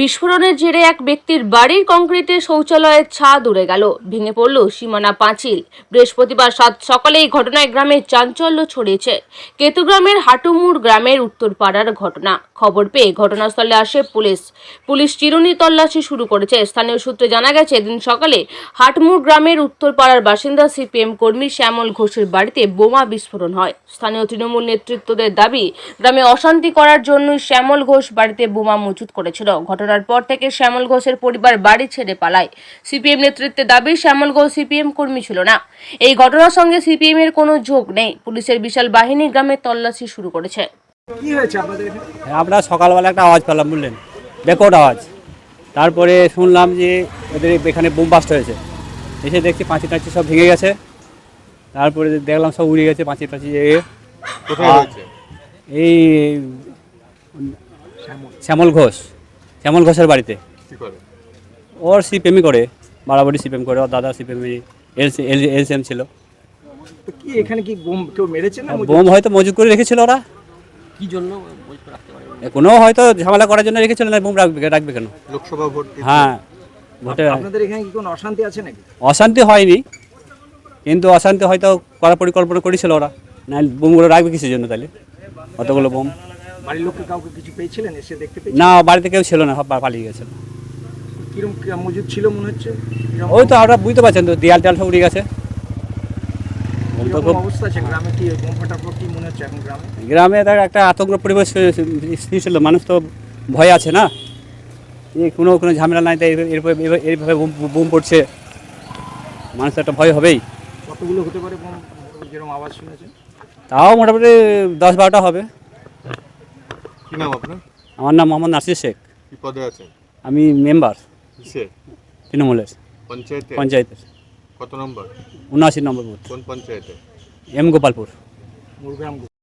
বিস্ফোরণের জেরে এক ব্যক্তির বাড়ির কংক্রিটের শৌচালয়ের ছাদ উড়ে গেল, ভেঙে পড়ল সীমানা পাঁচিল। বৃহস্পতিবার সাত সকালে এই ঘটনায় গ্রামে চাঞ্চল্য ছড়িয়েছে। কেতুগ্রামের হাটুমুর গ্রামের উত্তরপাড়ার ঘটনা। খবর পেয়ে ঘটনাস্থলে আসে পুলিশ। পুলিশ চিরুনি তল্লাশি শুরু করেছে। স্থানীয় সূত্রে জানা গেছে, এদিন সকালে হাটমুর গ্রামের উত্তরপাড়ার বাসিন্দা সিপিএম কর্মী শ্যামল ঘোষের বাড়িতে বোমা বিস্ফোরণ হয়। স্থানীয় তৃণমূল নেতৃত্বদের দাবি, গ্রামে অশান্তি করার জন্যই শ্যামল ঘোষ বাড়িতে বোমা মজুত করেছিল। ঘটনার পর থেকে শ্যামল ঘোষের পরিবার বাড়ি ছেড়ে পালায়। সিপিএম নেতৃত্বে দাবি শ্যামল ঘোষ সিপিএম কর্মী ছিল না। এই ঘটনার সঙ্গে সিপিএম এর কোনো যোগ নেই। পুলিশের বিশাল বাহিনী গ্রামে তল্লাশি শুরু করেছে। আমরা সকালবেলা একটা আওয়াজ পেলাম বললেন রেকর্ড আওয়াজ। তারপরে শুনলাম যে ওদের এখানে বোম বাস্ট হয়েছে। এসে দেখছি পাঁচি টাঁচি সব ভেঙে গেছে। তারপরে দেখলাম সব উড়ে গেছে পাঁচি টাঁচি এই শ্যামল ঘোষ। শ্যামল ঘোষের বাড়িতে। কি করে? ওর সিপিএমই করে বাড়াবাড়ি সিপিএম করে ওর দাদা সিপিএমই এলসি এলসিএম ছিল। তো কি এখানে কি বোম কেউ মেরেছে না বোম হয়তো মজুদ করে রেখেছিল ওরা। কি জন্য কোনো হয়তো ঝামেলা করার জন্য রেখেছিল না বোম রাখবে রাখবে কেন? লোকসভা ভোট হ্যাঁ ভোটে আপনাদের এখানে কি কোনো অশান্তি আছে নাকি? অশান্তি হয়নি কিন্তু অশান্তি হয়তো করার পরিকল্পনা করেছিল ওরা। না বোমগুলো রাখবে কিসের জন্য তাহলে? অতগুলো বোম? বাড়ির লোককে কাউকে কিছু পেয়েছিলেন? এসে দেখতে পেয়েছেন না বাড়িতে কেউ ছিল না সব পালিয়ে গেছে। কিরম কি মজুদ ছিল মনে হচ্ছে? ওই তো আমরা বুঝতে পারছেন তো দেয়াল টেয়াল সব উড়ে গেছে। গ্রামে মনে দেখ একটা আতঙ্ক পরিবেশ ছিল মানুষ তো ভয় আছে না? কোনো কোনো ঝামেলা নাই তাই এরপরে এইভাবে বোম পড়ছে। মানুষ তো একটা ভয় হবেই। কতগুলো হতে পারে তাও মোটামুটি দশ বারোটা হবে। কি নাম আপনার? আমার নাম মোহাম্মদ নাসির শেখ। কি পদে আছেন? আমি মেম্বার। তৃণমূলের। পঞ্চায়েতে? পঞ্চায়েতের। কত নম্বর? উনআশি নম্বর বুথ। কোন পঞ্চায়েতে? এম গোপালপুর।